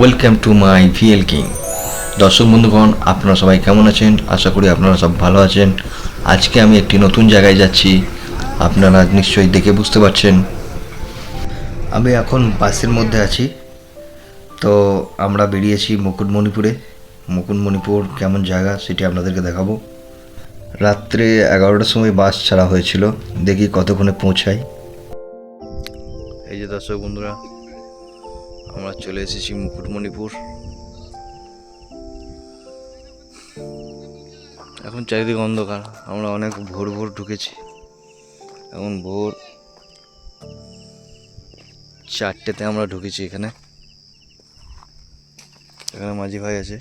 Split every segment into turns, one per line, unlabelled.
Welcome to my VL king দর্শক বন্ধুগণ, আপনারা সবাই কেমন আছেন? আশা করি আপনারা সব ভালো আছেন। আজকে আমি একটি নতুন জায়গায় যাচ্ছি। আপনারা নিশ্চয়ই দেখে বুঝতে পারছেন। আমি এখন বাসের মধ্যে আছি। তো আমরা বেরিয়েছি মুকুটমণিপুরে। মুকুটমণিপুর কেমন জায়গা সেটি আপনাদেরকে দেখাবো। রাত্রে এগারোটার সময় বাস ছাড়া হয়েছিল। দেখি কতক্ষণে পৌঁছাই। এই যে দর্শক বন্ধুরা আমরা চলে এসেছি মুকুটমণিপুর। এখন চারিদিকে অন্ধকার, আমরা অনেক ভোর ভোর ঢুকেছি। এখন ভোর চারটেতে আমরা ঢুকেছি এখানে। এখানে মাঝি ভাই আছে।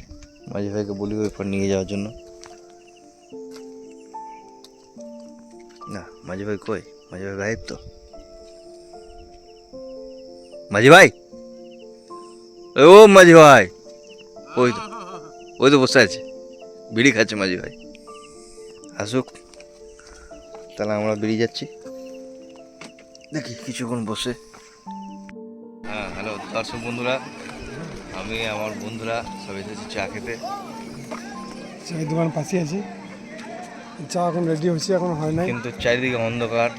মাঝি ভাইকে বলি ওই পর নিয়ে যাওয়ার জন্য। না, মাঝি ভাই কই? মাঝি ভাই গায়েব তো? মাঝি ভাই? ও মাঝি ভাই। ওই তো ওই তো বসে আছে। বিড়ি খাচ্ছে মাঝি ভাই। আসুক তাহলে আমরা বেরিয়ে যাচ্ছি। দেখি কিছুক্ষণ বসে। হ্যাঁ হ্যালো দর্শক বন্ধুরা আমি আমার বন্ধুরা সব এসেছি চা খেতে।
চায়ের দোকান পাশে আছে। চা এখন রেডি হচ্ছে এখন হয় নাই।
কিন্তু চারিদিকে অন্ধকার।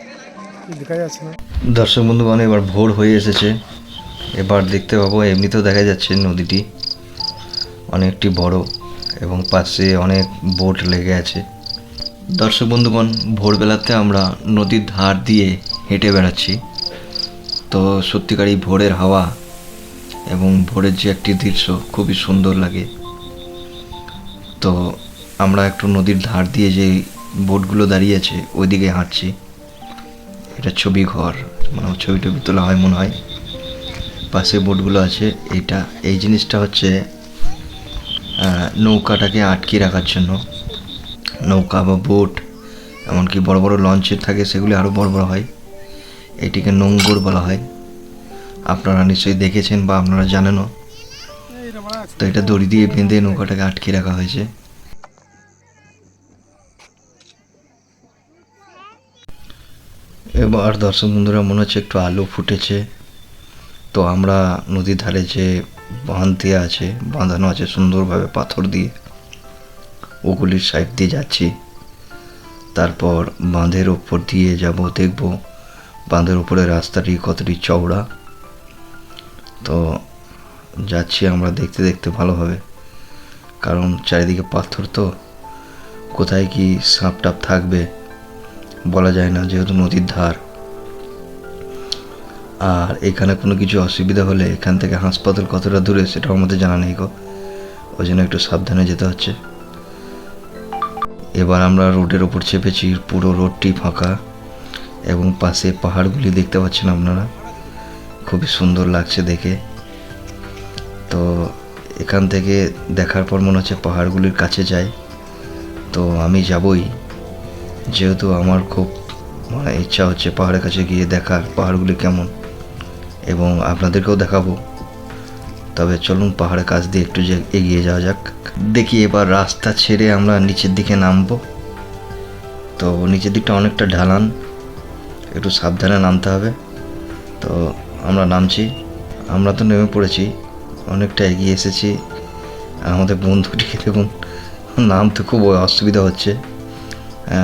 দেখা যাচ্ছে না।
দর্শক বন্ধুগণ এবার ভোর হয়ে এসেছে। এবার দেখতে পাবো, এমনিতেও দেখা যাচ্ছে নদীটি অনেকটি বড় এবং পাশে অনেক বোট লেগে আছে। দর্শক বন্ধুগণ, ভোরবেলাতে আমরা নদীর ধার দিয়ে হেঁটে বেড়াচ্ছি। তো সত্যিকারই ভোরের হাওয়া এবং ভোরের যে একটি দৃশ্য খুবই সুন্দর লাগে। তো আমরা একটু নদীর ধার দিয়ে যে বোটগুলো দাঁড়িয়ে আছে, ওইদিকে হাঁটছি। এটা ছবি ঘর মানে ছবি টবি তোলা হয় মনে হয়। পাশে বোটগুলো আছে। এটা, এই জিনিসটা হচ্ছে নৌকাটাকে আটকে রাখার জন্য। নৌকা বা বোট, এমনকি বড় বড় লঞ্চের থাকে, সেগুলি আরও বড় বড় হয়। এটিকে নোঙ্গর বলা হয়। আপনারা নিশ্চয়ই দেখেছেন বা আপনারা জানেনও। তো এটা দড়ি দিয়ে বেঁধে নৌকাটাকে আটকে রাখা হয়েছে। এবার দর্শক বন্ধুরা, মনে হচ্ছে একটু আলো ফুটেছে। তো আমরা নদীর ধারে যে বাঁধ আছে, বাঁধানো আছে সুন্দরভাবে পাথর দিয়ে, ওগুলির সাইড দিয়ে যাচ্ছি। তারপর বাঁধের ওপর দিয়ে যাব, দেখব বাঁধের ওপরে রাস্তাটি কতটি চওড়া। তো যাচ্ছি আমরা দেখতে দেখতে ভালো হবে কারণ চারিদিকে পাথর তো, কোথায় কি সাপ টাপ থাকবে বলা যায় না, যেহেতু নদীর ধার। আর এখানে কোনো কিছু অসুবিধা হলে এখান থেকে হাসপাতাল কতটা দূরে সেটাও আমাদের জানা নেই গো। ওই জন্য একটু সাবধানে যেতে হচ্ছে। এবার আমরা রোডের ওপর চেপেছি, পুরো রোডটি ফাঁকা এবং পাশে পাহাড়গুলি দেখতে পাচ্ছেন আপনারা। খুবই সুন্দর লাগছে দেখে। তো এখান থেকে দেখার পর মনে হচ্ছে পাহাড়গুলির কাছে যাই। তো আমি যাবই। যেহেতু আমার খুব মানে ইচ্ছা হচ্ছে পাহাড়ের কাছে গিয়ে দেখার পাহাড়গুলি কেমন। এবং আপনাদেরকেও দেখাবো। তবে চলুন পাহাড়ের কাছ দিয়ে একটু যে এগিয়ে যাওয়া যাক। দেখি এবার রাস্তা ছেড়ে আমরা নিচের দিকে নামবো। তো নিচের দিকটা অনেকটা ঢালান। একটু সাবধানে নামতে হবে। তো আমরা নামছি। আমরা তো নেমে পড়েছি। অনেকটা এগিয়ে এসেছি। আমাদের বন্ধুটিকে দেখুন, নামতে খুব অসুবিধা হচ্ছে।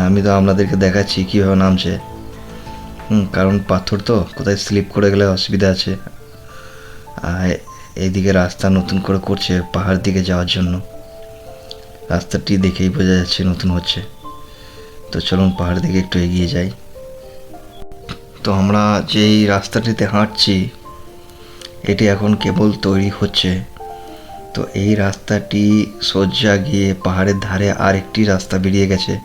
আমি তো আপনাদেরকে দেখাচ্ছি কীভাবে নামছে। কারণ পাথর তো, কোথায় স্লিপ করে গেলে অসুবিধা আছে। আর এইদিকে রাস্তা নতুন করে করছে, পাহাড় দিকে যাওয়ার জন্য। রাস্তাটি দেখেই বোঝা যাচ্ছে নতুন হচ্ছে। তো চলুন পাহাড় দিকে একটু এগিয়ে যাই। তো আমরা যেই রাস্তাটিতে হাঁটছি, এটি এখন কেবল তৈরি হচ্ছে। তো এই রাস্তাটি সোজা গিয়ে পাহাড়ের ধারে আর একটি রাস্তা বেরিয়ে গেছে।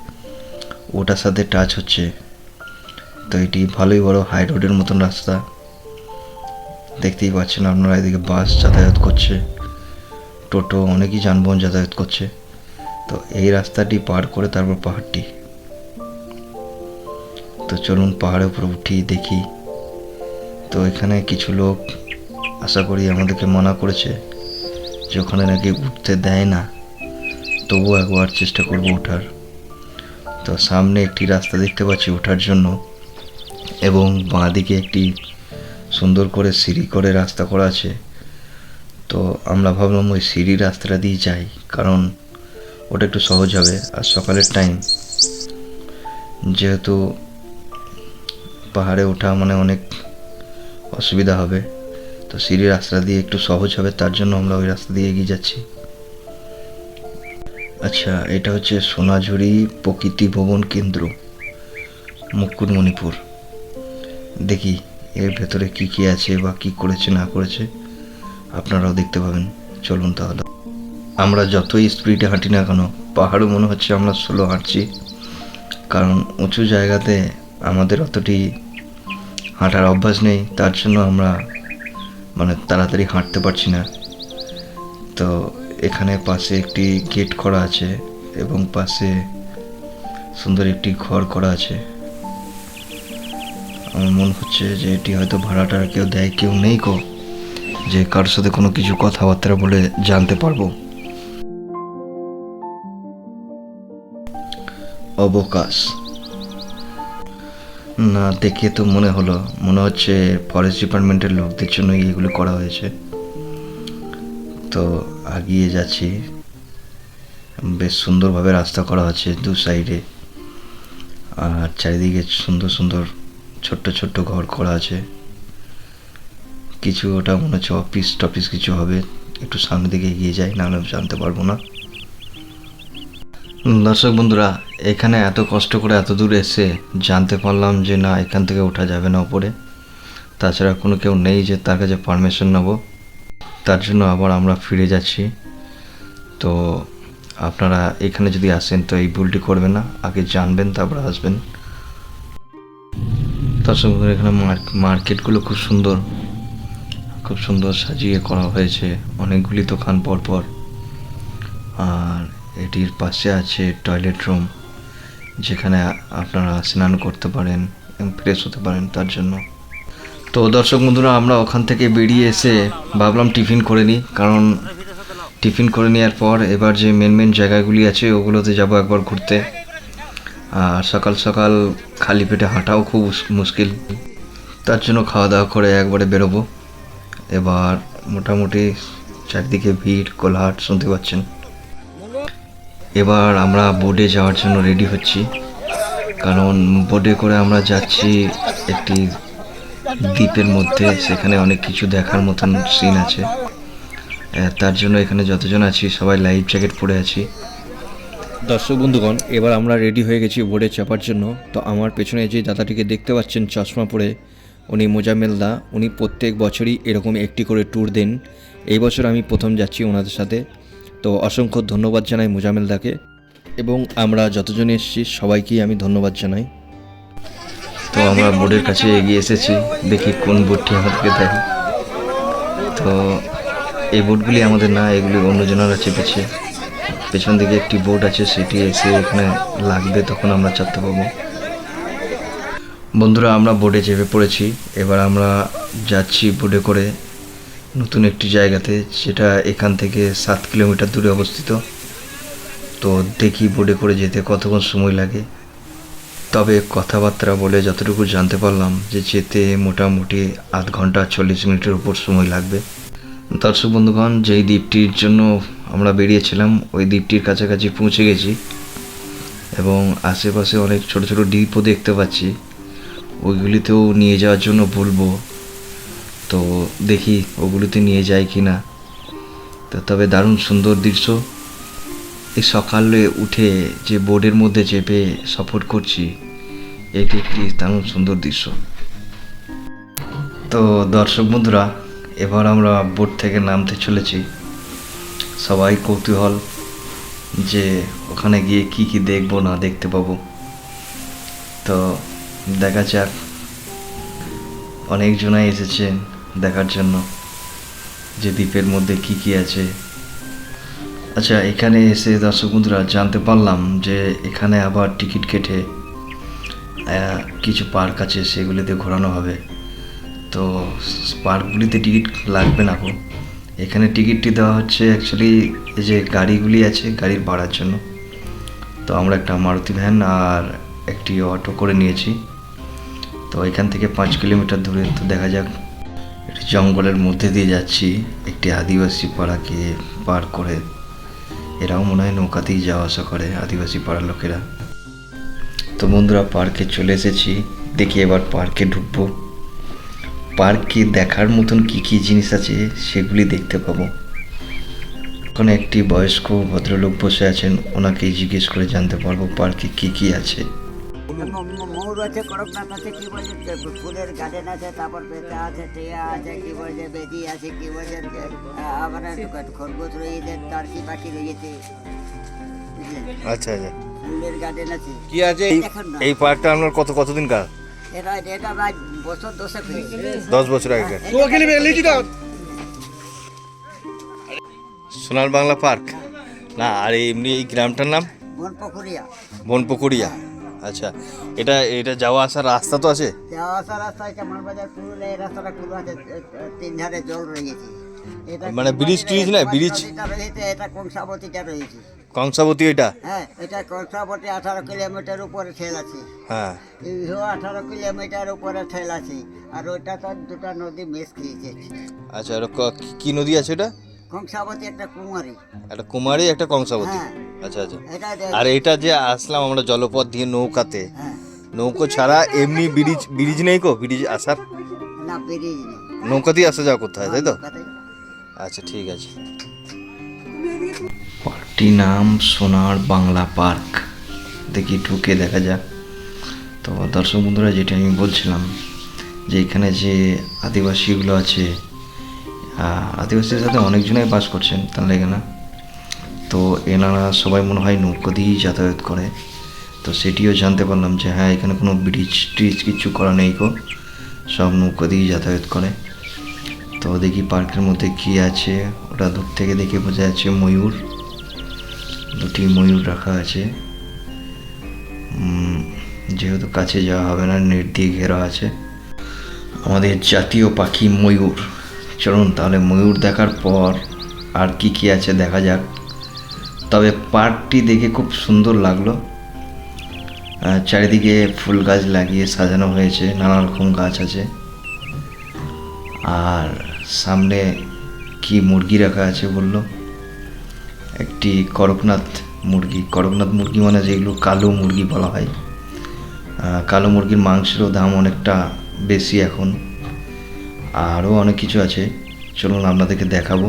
ওটার সাথে টাচ হচ্ছে। তো এটি ভালোই বড় হাই রোডের মতন রাস্তা। দেখতেই পাচ্ছেন আপনারা এদিকে বাস যাতায়াত করছে। টোটো অনেকই যানবাহন যাতায়াত করছে। তো এই রাস্তাটি পার করে তারপর পাহাড়টি। তো চলুন পাহাড়ের উপরে উঠি দেখি। তো এখানে কিছু লোক আশা করি আমাদেরকে মানা করেছে যে ওখানে নাকি উঠতে দেয় না। তবুও একবার চেষ্টা করব ওঠার। তো সামনে একটি রাস্তা দেখতে পাচ্ছি ওঠার জন্য। এবং বাঁ দিকে একটি সুন্দর করে সিঁড়ি করে রাস্তা করা আছে। তো আমরা ভাবলাম ওই সিঁড়ি রাস্তাটা দিয়ে যাই, কারণ ওটা একটু সহজ হবে আর সকালের টাইম যেহেতু পাহাড়ে ওঠা মানে অনেক অসুবিধা হবে, তো সিঁড়ি রাস্তা দিয়ে একটু সহজ হবে, তার জন্য আমরা ওই রাস্তা দিয়ে এগিয়ে যাচ্ছি। আচ্ছা এটা হচ্ছে সোনাঝুরি প্রকৃতি ভবন কেন্দ্র, মুকুটমণিপুর। দেখি এর ভেতরে কি কি আছে বা কি করেছে, না করেছে। আপনারাও দেখতে পাবেন। চলুন তাহলে। আমরা যতই স্পিডে হাঁটি না কেন, পাহাড়ও মনে হচ্ছে আমরা স্লো হাঁটছি। কারণ উঁচু জায়গাতে আমাদের অতটি হাঁটার অভ্যাস নেই, তার জন্য আমরা মানে তাড়াতাড়ি হাঁটতে পারছি না। তো এখানে পাশে একটি গেট করা আছে এবং পাশে সুন্দর একটি ঘর করা আছে। আমার মনে হচ্ছে যে এটি হয়তো ভাড়াটা কেউ দেয়, কেউ নেই কো যে কারোর সাথে কোনো কিছু কথাবার্তা বলে জানতে পারব। অবকাশ। না, দেখে তো মনে হলো, মনে হচ্ছে ফরেস্ট ডিপার্টমেন্টের লোকদের জন্য এগুলো করা হয়েছে। তো আগিয়ে যাচ্ছি। বেশ সুন্দরভাবে রাস্তা করা আছে দু সাইডে আর চারিদিকে সুন্দর সুন্দর ছোট্ট ছোট্ট ঘর করা আছে। কিছু ওটা মনে হচ্ছে অফিস টফিস কিছু হবে। একটু সামনের দিকে এগিয়ে যাই, নাহলে জানতে পারব না। দর্শক বন্ধুরা, এখানে এত কষ্ট করে এত দূর এসে জানতে পারলাম যে না, এখান থেকে ওঠা যাবে না ওপরে তাছাড়া কোনো কেউ নেই যে তার কাছে পারমিশন নেব। তার জন্য আবার আমরা ফিরে যাচ্ছি। তো আপনারা এখানে যদি আসেন, তো এই ভুলটি করবেন না। আগে জানবেন, তারপর আসবেন। দর্শক বন্ধুরা এখানে মার্ক- মার্কেটগুলো খুব সুন্দর। খুব সুন্দর সাজিয়ে করা হয়েছে। অনেকগুলি দোকান পরপর। আর এটির পাশে আছে টয়লেট রুম যেখানে আপনারা স্নান করতে পারেন এবং ফ্রেশ হতে পারেন তার জন্য। তো দর্শক বন্ধুরা, আমরা ওখান থেকে বেরিয়ে এসে ভাবলাম টিফিন করে নিই, কারণ টিফিন করে নেওয়ার পর এবার যে মেন মেন জায়গাগুলি আছে, ওগুলোতে যাব একবার ঘুরতে। আর সকাল সকাল খালি পেটে হাঁটাও খুব মুশকিল। তার জন্য খাওয়া দাওয়া করে একবারে বেরোবো। এবার মোটামুটি চারদিকে ভিড় কোলাহাট শুনতে পাচ্ছেন। এবার আমরা বোটে যাওয়ার জন্য রেডি হচ্ছি। কারণ বোটে করে আমরা যাচ্ছি একটি দ্বীপের মধ্যে। সেখানে অনেক কিছু দেখার মতন সিন আছে। তার জন্য এখানে যতজন আছি, সবাই লাইফ জ্যাকেট পরে আছি। দর্শক বন্ধুগণ, এবার আমরা রেডি হয়ে গেছি বোর্ডে চাপার জন্য। তো আমার পেছনে যে দাদাটিকে দেখতে পাচ্ছেন, চশমা পরে, উনি মোজামেল দা। উনি প্রত্যেক বছরই এরকম একটি করে ট্যুর দেন। এই বছর আমি প্রথম যাচ্ছি ওনাদের সাথে। তো অসংখ্য ধন্যবাদ জানাই মোজামেল দাকে। এবং আমরা যতজন এসেছি, সবাইকেই আমি ধন্যবাদ জানাই। তো আমরা বোর্ডের কাছে এগিয়ে এসেছি। দেখি কোন বোর্ডটি আমাদেরকে দেয়। তো এই বোর্ডগুলি আমাদের না, এগুলি অন্যজনেরা চেপেছে। পেছন দিকে একটি বোর্ড আছে, সেটি এসে এখানে লাগবে, তখন আমরা চাপতে পাবো। বন্ধুরা, আমরা বোর্ডে চেপে পড়েছি। এবার আমরা যাচ্ছি বোর্ডে করে নতুন একটি জায়গাতে যেটা এখান থেকে সাত কিলোমিটার দূরে অবস্থিত। তো দেখি বোর্ডে করে যেতে কতক্ষণ সময় লাগে। তবে কথাবার্তা বলে যতটুকু জানতে পারলাম যে যেতে মোটামুটি আধ ঘণ্টা চল্লিশ মিনিটের উপর সময় লাগবে। দর্শক বন্ধুগণ, যেই দ্বীপটির জন্য আমরা বেরিয়েছিলাম, ওই দ্বীপটির কাছাকাছি পৌঁছে গেছি এবং আশেপাশে অনেক ছোট ছোট দ্বীপও দেখতে পাচ্ছি। ওইগুলিতেও নিয়ে যাওয়ার জন্য বলব। তো দেখি ওগুলিতে নিয়ে যায় কি না তো তবে দারুণ সুন্দর দৃশ্য। এই সকালে উঠে যে বোর্ডের মধ্যে চেপে সফর করছি, এটি একটি দারুণ সুন্দর দৃশ্য। তো দর্শক বন্ধুরা, এবার আমরা বোট থেকে নামতে চলেছি। সবাই কৌতূহল যে ওখানে গিয়ে কি কি দেখব, না দেখতে পাবো। তো দেখা যাক। অনেকজনাই এসেছেন দেখার জন্য যে দ্বীপের মধ্যে কি কি আছে। আচ্ছা এখানে এসে দর্শক বন্ধুরা জানতে পারলাম যে এখানে আবার টিকিট কেটে কিছু পার্ক আছে সেগুলিতে ঘোরানো হবে। তো পার্কগুলিতে টিকিট লাগবে না গো? এখানে টিকিটটি দেওয়া হচ্ছে অ্যাকচুয়ালি এই যে গাড়িগুলি আছে গাড়ির ভাড়ার জন্য। তো আমরা একটা মারুতি ভ্যান আর একটি অটো করে নিয়েছি। তো এখান থেকে পাঁচ কিলোমিটার দূরে তো দেখা যাক। একটি জঙ্গলের মধ্যে দিয়ে যাচ্ছি, একটি আদিবাসী পাড়াকে পার করে। এরাও মনে হয় নৌকাতেই যাওয়া আসা করে আদিবাসী পাড়ার লোকেরা। তো বন্ধুরা, পার্কে চলে এসেছি। দেখি এবার পার্কে ঢুকবো। পার্কে দেখার মতন কি কি জিনিস আছে সেগুলি দেখতে পাবো। ওখানে একটি বয়স্ক ভদ্রলোক বসে আছেন ওনাকেই জিজ্ঞেস করে জানতে পারব পার্কে কি কি আছে।
ময়ূর আছে করকনাথ আছে কি বলছে? ফুলের গার্ডেন আছে তারপর পেঁচা আছে টিয়া আছে কি বলছে? বেদি আছে কি বলছে? আ- আবার খরগোশ রয়েছে তার কি পাখি রয়েছে। বুঝলেন?
আচ্ছা আচ্ছা।
ফুলের গার্ডেন আছে।
কি আছে? এই পার্কটা আপনার কত কতদিন কার
এটা এটা প্রায় বছর দশেক হয়েছে
দশ বছর আগে। সোনার বাংলা পার্ক? না আর এমনি এই গ্রামটার নাম?
বন পুকুরিয়া
বনপুকুরিয়া আচ্ছা এটা এটা যাওয়া আসার রাস্তা তো আছে?
যাওয়া আসা রাস্তা আছে মানবাজার পুরুল এই রাস্তাটা পুরো আছে তিন ধারে জল রয়েছে।
মানে ব্রিজ ট্রিজ না, ব্রিজ?
রয়েছে এটা কংসাবতীটা রয়েছে?
কংসাবতী এটা
হ্যাঁ এটা কংসাবতী আঠারো কিলোমিটার উপরে ঠেল আছে।
হ্যাঁ।
ইহো আঠারো কিলোমিটার উপরে ঠেল আছে। আর ওইটা তো দুটা নদী মেস খেয়েছে।
আচ্ছা আর ক- নদী আছে এটা
কংসাবতী একটা কুমারী।
একটা কুমারী একটা কংসাবতী?
হ্যাঁ।
আচ্ছা আচ্ছা। আর এটা যে আসলাম আমরা জলপথ দিয়ে নৌকাতে
হ্যাঁ।
নৌকো ছাড়া এমনি ব্রিজ ব্রিজ নেই কো? ব্রিজ আসার?
না ব্রিজ নেই।
নৌকা দিয়ে আসা যাওয়া করতে হয় তাই তো? আচ্ছা ঠিক আছে।
পার্কটির নাম সোনার বাংলা পার্ক। দেখি ঢুকে দেখা যাক। তো দর্শক বন্ধুরা, যেটা আমি বলছিলাম যে এখানে যে আদিবাসীগুলো আছে আদিবাসীদের সাথে অনেকজনাই বাস করছেন তার লেগে না? তো এনারা সবাই মনে হয় নৌকো দিয়েই যাতায়াত করে। তো সেটিও জানতে পারলাম যে হ্যাঁ এখানে কোনো ব্রিজ ট্রিজ কিছু করা নেই গো। সব নৌকো দিয়েই যাতায়াত করে। তো দেখি পার্কের মধ্যে কি আছে, ওটা দূর থেকে দেখে বোঝা যাচ্ছে ময়ূর। দুটি ময়ূর রাখা আছে। যেহেতু কাছে যাওয়া হবে না, নেট দিয়ে ঘেরা আছে। আমাদের জাতীয় পাখি ময়ূর। চলুন তাহলে ময়ূর দেখার পর আর কি কি আছে দেখা যাক। তবে পার্কটি দেখে খুব সুন্দর লাগল। চারিদিকে ফুল গাছ লাগিয়ে সাজানো হয়েছে, নানা রকম গাছ আছে। আর সামনে কি মুরগি রাখা আছে বলল? একটি করকনাথ মুরগি। করকনাথ মুরগি মানে যেগুলো কালো মুরগি বলা হয়। কালো মুরগির মাংসেরও দাম অনেকটা বেশি এখন। আরও অনেক কিছু আছে। চলুন আপনাদেরকে দেখাবো।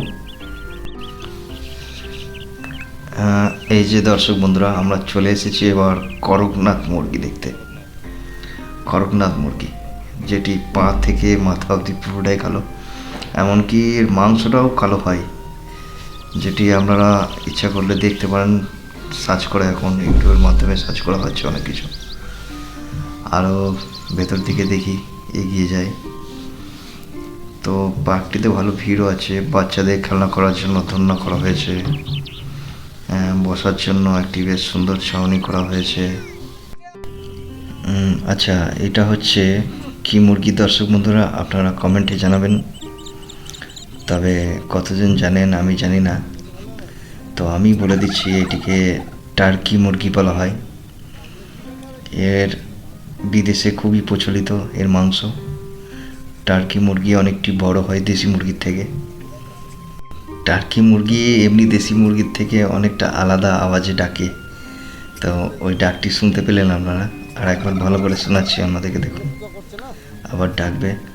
এই যে দর্শক বন্ধুরা, আমরা চলে এসেছি এবার করকনাথ মুরগি দেখতে। করকনাথ মুরগি, যেটি পা থেকে মাথা অবধি পুরোটাই কালো। এমনকি এর মাংসটাও কালো হয়। যেটি আপনারা ইচ্ছা করলে দেখতে পারেন সার্চ করে এখন ইউটিউবের মাধ্যমে সার্চ করা হচ্ছে অনেক কিছু। আরও ভেতর দিকে দেখি এগিয়ে যায় তো পার্কটিতে ভালো ভিড়ও আছে বাচ্চাদের খেলনা করার জন্য ধন্য করা হয়েছে। আহ, বসার জন্য একটি বেশ সুন্দর ছাউনি করা হয়েছে। আচ্ছা এটা হচ্ছে কি মুরগি দর্শক বন্ধুরা আপনারা কমেন্টে জানাবেন। তবে কতজন জানেন আমি জানি না। তো আমি বলে দিচ্ছি এটিকে টার্কি মুরগি বলা হয়। এর বিদেশে খুবই প্রচলিত এর মাংস। টার্কি মুরগি অনেকটি বড় হয় দেশি মুরগির থেকে। টার্কি মুরগি এমনি দেশি মুরগির থেকে অনেকটা আলাদা আওয়াজে ডাকে। তো ওই ডাকটি শুনতে পেলেন আপনারা। আর একবার ভালো করে শোনাচ্ছি আপনাদেরকে দেখুন। আবার ডাকবে।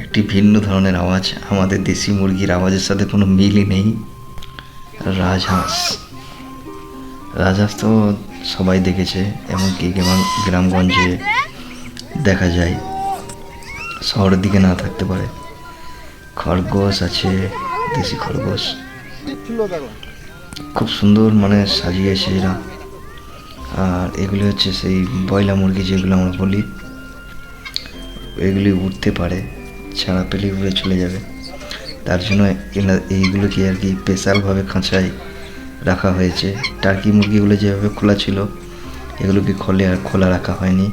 একটি ভিন্ন ধরনের আওয়াজ। আমাদের দেশি মুরগির আওয়াজের সাথে কোনো মিলই নেই। রাজহাঁস। রাজহাঁস তো সবাই দেখেছে, এমনকি গ্রাম, গ্রামগঞ্জে দেখা যায়। শহরের দিকে না থাকতে পারে। খরগোশ আছে, দেশি খরগোশ। খুব সুন্দর মানে সাজিয়েছে এরা। আর এগুলি হচ্ছে সেই বয়লা মুরগি যেগুলো আমরা বলি, এগুলি উঠতে পারে। ছাড়া পেলে উড়ে চলে যাবে। তার জন্য এইগুলোকে আর কি স্পেশালভাবে খাঁচায় রাখা হয়েছে। টার্কি মুরগিগুলো যেভাবে খোলা ছিল এগুলোকে খোলে আর খোলা রাখা হয়নি।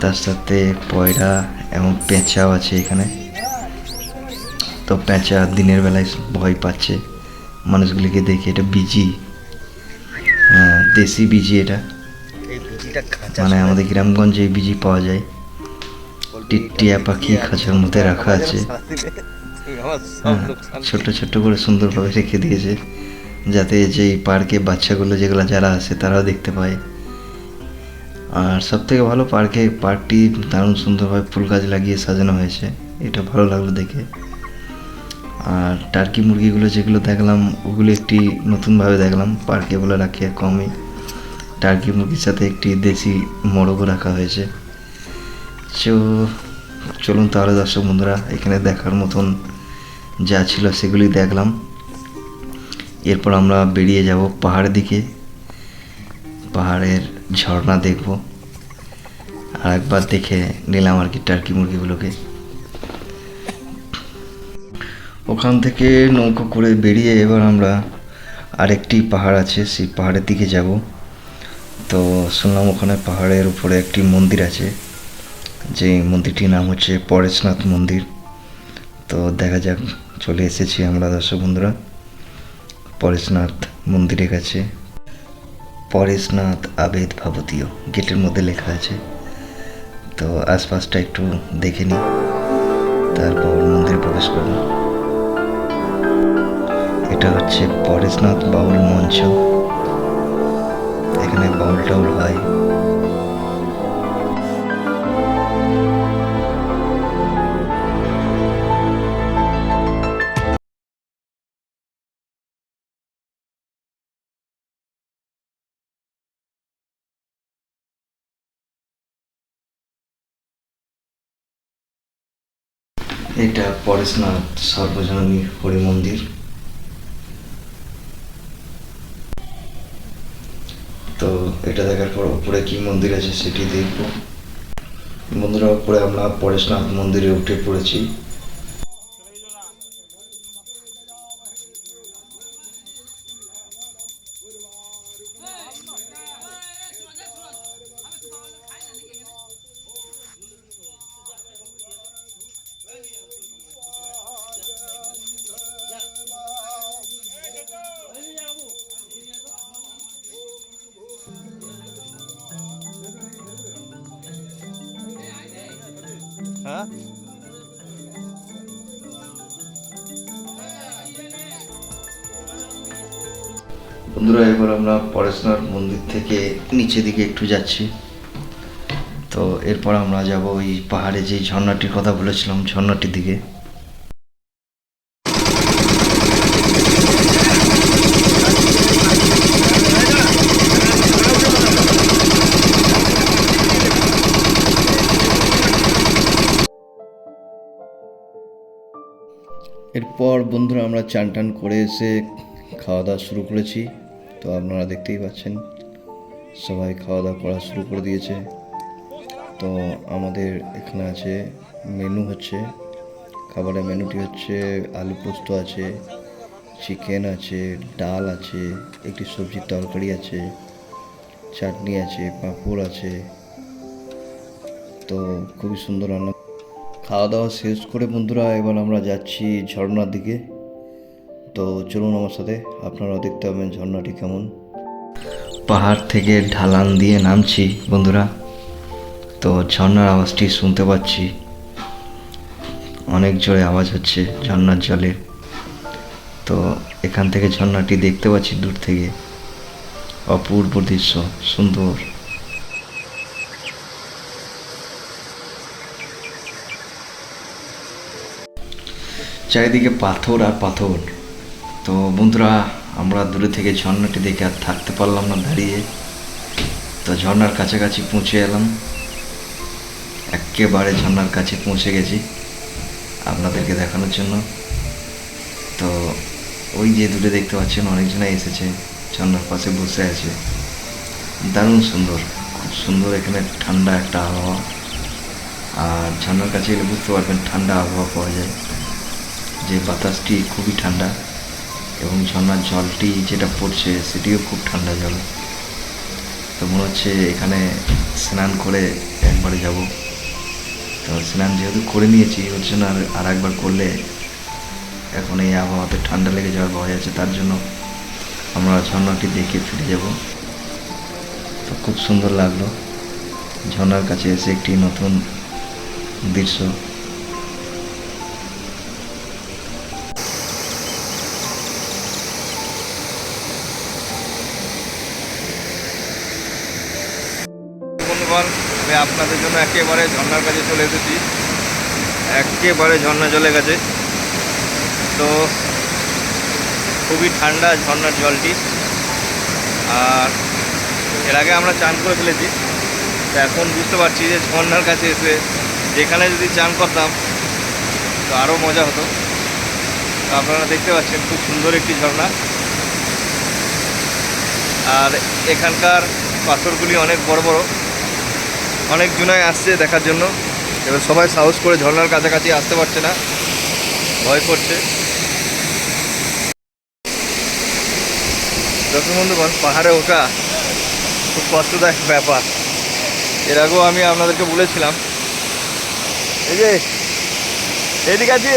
তার সাথে পয়রা এবং পেঁচাও আছে এখানে। তো পেঁচা দিনের বেলায় ভয় পাচ্ছে মানুষগুলিকে দেখে। এটা বিজি হ্যাঁ, দেশি বিজি এটা। মানে আমাদের গ্রামগঞ্জে এই বিজি পাওয়া যায়। একটি টিয়া পাখি খাঁচার মধ্যে রাখা আছে। হ্যাঁ, ছোট্ট ছোট্ট করে সুন্দরভাবে রেখে দিয়েছে যাতে যে পার্কে বাচ্চাগুলো যেগুলো যারা আসে তারাও দেখতে পায়। আর সব থেকে ভালো পার্কে পার্কটি দারুণ সুন্দরভাবে ফুল গাছ লাগিয়ে সাজানো হয়েছে এটা ভালো লাগল দেখে। আর টার্কি মুরগিগুলো যেগুলো দেখলাম ওগুলো একটি নতুনভাবে দেখলাম পার্কে বলে রাখে কমই টার্কি মুরগির সাথে একটি দেশি মোরগও রাখা হয়েছে। চলুন তাহলে দর্শক বন্ধুরা, এখানে দেখার মতন যা ছিল সেগুলি দেখলাম। এরপর আমরা বেরিয়ে যাব পাহাড়ের দিকে। পাহাড়ের ঝর্ণা দেখব। আর একবার দেখে নিলাম আর কি টার্কি মুরগিগুলোকে। ওখান থেকে নৌকো করে বেরিয়ে এবার আমরা আরেকটি পাহাড় আছে, সেই পাহাড়ের দিকে যাব। তো শুনলাম ওখানে পাহাড়ের উপরে একটি মন্দির আছে। যে মন্দিরটির নাম হচ্ছে পরেশনাথ মন্দির। তো দেখা যাক, চলে এসেছি আমরা দর্শক বন্ধুরা। পরেশনাথ মন্দিরের কাছে। পরেশনাথ আবেদ ভাবতীয়, গেটের মধ্যে লেখা আছে। তো আশপাশটা একটু দেখে নিই। তারপর মন্দিরে প্রবেশ করব। এটা হচ্ছে পরেশনাথ বাউল মঞ্চ। এখানে বাউল টাউল হয়। এটা পরেশনাথ সর্বজনীন হরি মন্দির তো এটা দেখার পর উপরে কি মন্দির আছে সেটি দেখব। বন্ধুরা, উপরে আমরা পরেশনাথ মন্দিরে উঠে পড়েছি। এবার আমরা পরেশনাথ মন্দির থেকে নিচে দিকে একটু যাচ্ছি। তো এরপর আমরা যাব ওই পাহাড়ে যে ঝর্ণাটির কথা বলেছিলাম, ঝর্ণাটির দিকে। এরপর বন্ধুরা আমরা চান টান করে এসে খাওয়া দাওয়া শুরু করেছি। তো আপনারা দেখতেই পাচ্ছেন, সবাই খাওয়া দাওয়া করা শুরু করে দিয়েছে। তো আমাদের এখানে আছে মেনু হচ্ছে, খাবারের মেনুটি হচ্ছে আলু পোস্ত আছে, চিকেন আছে, ডাল আছে, একটি সবজির তরকারি আছে, চাটনি আছে, পাঁপড় আছে। তো খুবই সুন্দর রান্না। খাওয়া দাওয়া শেষ করে বন্ধুরা এবার আমরা যাচ্ছি ঝর্ণার দিকে। তো চলুন আমার সাথে, আপনারা দেখতে পাবেন ঝর্ণাটি কেমন? পাহাড় থেকে ঢালান দিয়ে নামছি, বন্ধুরা। তো ঝর্ণার আওয়াজটি শুনতে পাচ্ছি। অনেক জোরে আওয়াজ হচ্ছে ঝর্ণার জলে। তো এখান থেকে ঝর্ণাটি দেখতে পাচ্ছি দূর থেকে। অপূর্ব দৃশ্য, সুন্দর। চারিদিকে পাথর আর পাথর। তো বন্ধুরা, আমরা দূরে থেকে ঝর্ণাটি দেখে আর থাকতে পারলাম না দাঁড়িয়ে। তো ঝর্ণার কাছাকাছি পৌঁছে এলাম। একেবারে ঝর্ণার কাছে পৌঁছে গেছি আপনাদেরকে দেখানোর জন্য। তো ওই যে দূরে দেখতে পাচ্ছেন, অনেকজনাই এসেছে, ঝর্ণার পাশে বসে আছে। দারুণ সুন্দর, খুব সুন্দর এখানে ঠান্ডা একটা আবহাওয়া। আর ঝর্ণার কাছে এলে বুঝতে পারবেন ঠান্ডা আবহাওয়া পাওয়া যায়। যে বাতাসটি খুবই ঠান্ডা। এবং ঝর্ণার জলটি যেটা পড়ছে সেটিও খুব ঠান্ডা জল। তো মনে হচ্ছে এখানে স্নান করে একবারে যাব। তো স্নান যেহেতু করে নিয়েছি ওর জন্য আর আর একবার করলে এখন এই আবহাওয়াতে ঠান্ডা লেগে যাওয়ার ভয় আছে, তার জন্য আমরা ঝর্ণাটি দেখে ফিরে যাব। তো খুব সুন্দর লাগল। ঝর্ণার কাছে এসে একটি নতুন দৃশ্য
বন্ধুগণ আমি আপনাদের জন্য একেবারে ঝর্ণার কাছে চলে এসেছি। একেবারে ঝর্ণা চলে গেছে। তো খুবই ঠান্ডা ঝর্ণার জলটি। আর এর আগে আমরা চান করে ফেলেছি। তো এখন বুঝতে পারছি যে ঝর্ণার কাছে এসে যেখানে যদি চান করতাম, তো আরও মজা হতো। তো আপনারা দেখতে পাচ্ছেন খুব সুন্দর একটি ঝর্ণা। আর এখানকার পাথরগুলি অনেক বড় বড়। অনেক জনাই আসছে দেখার জন্য। এবার সবাই সাহস করে ঝর্নার কাছাকাছি আসতে পারছে না। ভয় করছে। দর্শক বন্ধুগণ পাহাড়ে ওঠা খুব কষ্টদায়ক ব্যাপার। এর আগেও আমি আপনাদেরকে বলেছিলাম। এই যে এদিকে আছি।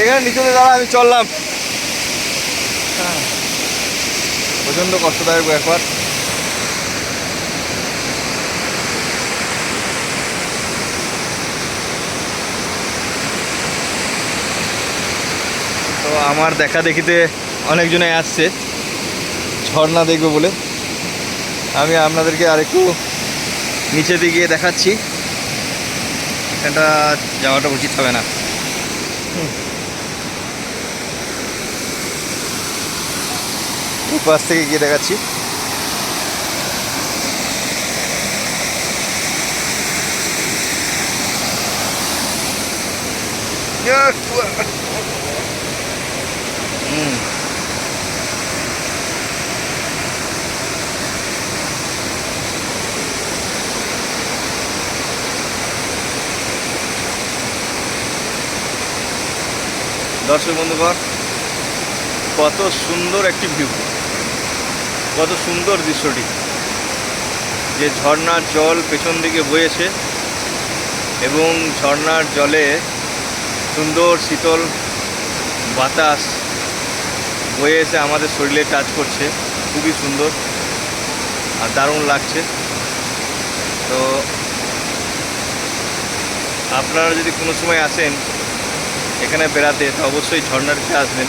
এখানে নিচে দাঁড়া, আমি চললাম। প্রচণ্ড কষ্টদায়ক ব্যাপার। আমার দেখা দেখিতে অনেকজনে আসছে। ঝর্ণা দেখবে বলে। আমি আপনাদেরকে আরেকটু নিচে দিয়ে গিয়ে দেখাচ্ছি। এটা যাওয়াটা উচিত হবে না। পাশ থেকে গিয়ে দেখাচ্ছি। হুম দর্শক বন্ধুগণ কত সুন্দর একটি ভিউ কত সুন্দর দৃশ্যটি। যে ঝর্ণার জল পেছন দিকে বয়েছে এবং ঝর্ণার জলে সুন্দর শীতল বাতাস বয়ে এসে আমাদের শরীরে টাচ করছে। খুবই সুন্দর আর দারুণ লাগছে। তো আপনারা যদি কোনো সময় আসেন এখানে বেড়াতে, তো অবশ্যই ঝর্ণাটিতে আসবেন।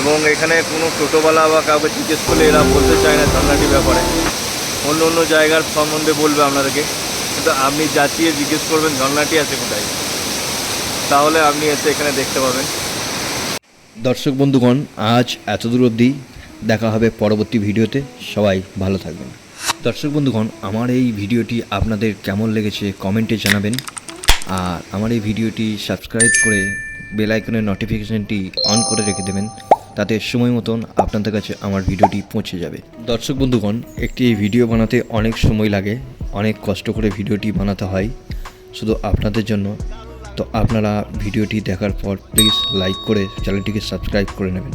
এবং এখানে কোনো টোটোওয়ালা বা কাউকে জিজ্ঞেস করলে এরা বলতে চায় না ঝর্ণাটির ব্যাপারে। অন্য অন্য জায়গার সম্বন্ধে বলবে আপনাদেরকে। কিন্তু আপনি যাচিয়ে জিজ্ঞেস করবেন ঝর্ণাটি আছে কোথায়, তাহলে আপনি এসে এখানে দেখতে পাবেন।
দর্শক বন্ধুগণ, আজ এত দূর অবধি দেখা হবে পরবর্তী ভিডিওতে। সবাই ভালো থাকবেন। দর্শক বন্ধুগণ, আমার এই ভিডিওটি আপনাদের কেমন লেগেছে কমেন্টে জানাবেন। আর আমার এই ভিডিওটি সাবস্ক্রাইব করে বেল আইকনের নোটিফিকেশানটি অন করে রেখে দেবেন, তাতে সময় মতন আপনাদের কাছে আমার ভিডিওটি পৌঁছে যাবে। দর্শক বন্ধুগণ, একটি ভিডিও বানাতে অনেক সময় লাগে, অনেক কষ্ট করে ভিডিওটি বানাতে হয়। শুধু আপনাদের জন্য। তো আপনারা ভিডিওটি দেখার পর প্লিজ লাইক করে চ্যানেলটিকে সাবস্ক্রাইব করে নেবেন।